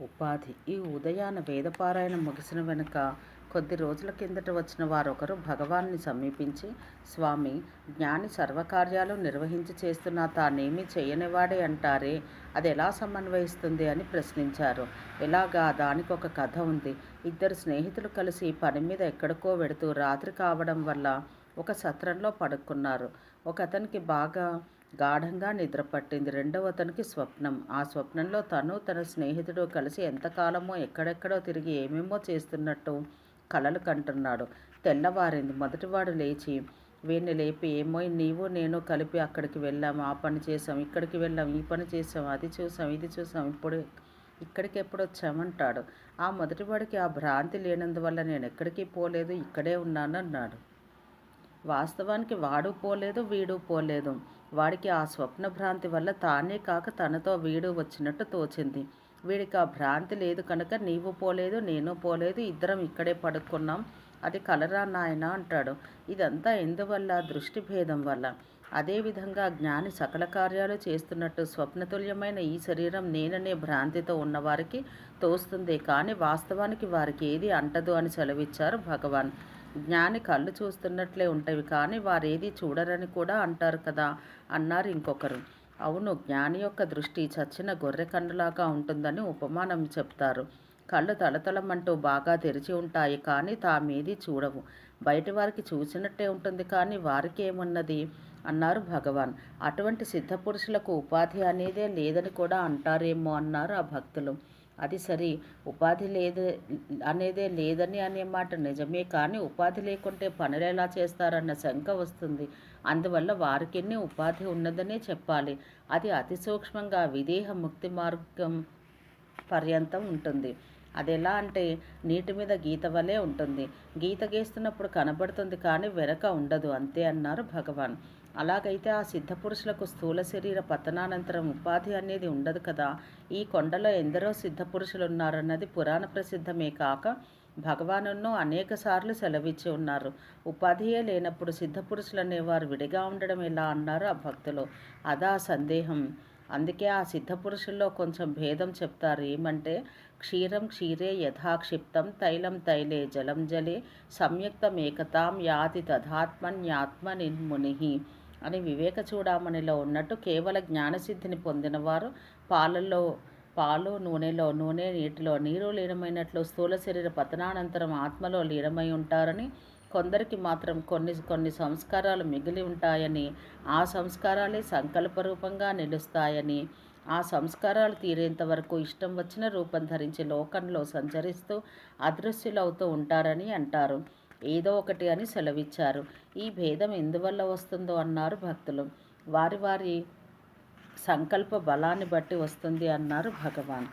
ఉపాధి. ఈ ఉదయాన వేదపారాయణం ముగిసిన వెనుక కొద్ది రోజుల కిందట వచ్చిన వారొకరు భగవాన్ని సమీపించి స్వామి జ్ఞాని సర్వకార్యాలు నిర్వహించి చేస్తున్నా తానేమీ చేయనివాడే అంటారే? అది ఎలా సమన్వయిస్తుంది? అని ప్రశ్నించారు. ఇలాగా దానికి ఒక కథ ఉంది. ఇద్దరు స్నేహితులు కలిసి పని మీద ఎక్కడికో వెడుతూ రాత్రి కావడం వల్ల ఒక సత్రంలో పడుకున్నారు. ఒక అతనికి బాగా గాఢంగా నిద్ర పట్టింది. రెండవ అతనికి స్వప్నం. ఆ స్వప్నంలో తను తన స్నేహితుడు కలిసి ఎంతకాలమో ఎక్కడెక్కడో తిరిగి ఏమేమో చేస్తున్నట్టు కలలు కంటున్నాడు. తెల్లవారింది. మొదటివాడు లేచి వీడిని లేపి ఏమో నీవు నేను కలిపి అక్కడికి వెళ్ళాం. ఆ పని చేసాం ఇక్కడికి వెళ్ళాం. ఈ పని చేసాం అది చూసాం ఇది చూసాం ఇప్పుడు ఇక్కడికి ఎప్పుడు వచ్చామంటాడు. ఆ మొదటివాడికి ఆ భ్రాంతి లేనందువల్ల నేను ఎక్కడికి పోలేదు. ఇక్కడే ఉన్నాను అన్నాడు వాస్తవానికి వాడు పోలేదు వీడు పోలేదు. వాడికి ఆ స్వప్న భ్రాంతి వల్ల తానే కాక తనతో వీడు వచ్చినట్టు తోచింది. వీడికి ఆ భ్రాంతి లేదు కనుక నీవు పోలేదు నేను పోలేదు ఇద్దరం ఇక్కడే పడుకున్నాం. అది కలరా నాయన అంటాడు. ఇదంతా ఎందువల్ల? దృష్టి భేదం వల్ల. అదేవిధంగా జ్ఞాని సకల కార్యాలు చేస్తున్నట్టు స్వప్నతుల్యమైన ఈ శరీరం నేననే భ్రాంతితో ఉన్నవారికి తోస్తుంది. కానీ వాస్తవానికి వారికి ఏది అంటదు అని సెలవిచ్చారు భగవాన్. జ్ఞాని కళ్ళు చూస్తున్నట్లే ఉంటవి కానీ వారేది చూడరని కూడా అంటారు కదా అన్నారు ఇంకొకరు. అవును జ్ఞాని యొక్క దృష్టి చచ్చిన గొర్రె కన్నులాగా ఉంటుందని ఉపమానం చెప్తారు. కళ్ళు తలతలమంటూ బాగా తెరిచి ఉంటాయి కానీ తామేది చూడవు. బయటి వారికి చూసినట్టే ఉంటుంది కానీ వారికి ఏమున్నది? అన్నారు భగవాన్. అటువంటి సిద్ధపురుషులకు ఉపాధి అనేదే లేదని కూడా అంటారేమో అన్నారు ఆ భక్తులు. అది సరి. ఉపాధి లేదు అనేదే లేదని అనే మాట నిజమే కానీ ఉపాధి లేకుంటే పనులు ఎలా చేస్తారన్న శంక వస్తుంది. అందువల్ల వారికి ఉపాధి ఉన్నదనే చెప్పాలి. అది అతి సూక్ష్మంగా విదేహ ముక్తి మార్గం పర్యంతం ఉంటుంది. అది ఎలా అంటే నీటి మీద గీత వలె ఉంటుంది. గీత గీస్తున్నప్పుడు కనబడుతుంది కానీ వెనక ఉండదు. అంతే అన్నారు భగవాన్. అలాగైతే ఆ సిద్ధపురుషులకు స్థూల శరీర పతనానంతరం ఉపాధి అనేది ఉండదు కదా. ఈ కొండలో ఎందరో సిద్ధపురుషులు ఉన్నారన్నది పురాణ ప్రసిద్ధమే కాక భగవానును అనేక సార్లు సెలవిచ్చి ఉన్నారు. ఉపాధియే లేనప్పుడు సిద్ధపురుషులు అనేవారు విడిగా ఉండడం ఎలా అన్నారు ఆ భక్తులు. అదా సందేహం. అందుకే ఆ సిద్ధపురుషుల్లో కొంచెం భేదం చెప్తారు. ఏమంటే క్షీరం క్షీరే యథాక్షిప్తం తైలం తైలే జలం జలే సంయుక్తం ఏకతాం యాతి తథాత్మన్యాత్మ నిర్ముని అని వివేక చూడామణిలో ఉన్నట్టు కేవల జ్ఞానసిద్ధిని పొందినవారు పాలల్లో పాలు నూనెలో నూనె నీటిలో నీరు లీనమైనట్లు స్థూల శరీర పతనానంతరం ఆత్మలో లీనమై ఉంటారని కొందరికి మాత్రం కొన్ని కొన్ని సంస్కారాలు మిగిలి ఉంటాయని ఆ సంస్కారాలే సంకల్పరూపంగా నిలుస్తాయని ఆ సంస్కారాలు తీరేంత వరకు ఇష్టం వచ్చిన రూపం ధరించి లోకంలో సంచరిస్తూ అదృశ్యులవుతూ ఉంటారని అంటారు. ఏదో ఒకటి అని సెలవిచ్చారు. ఈ భేదం ఎందువల్ల వస్తుందో అన్నారు భక్తులు. వారి వారి సంకల్ప బలాన్ని బట్టి వస్తుంది అన్నారు భగవాన్.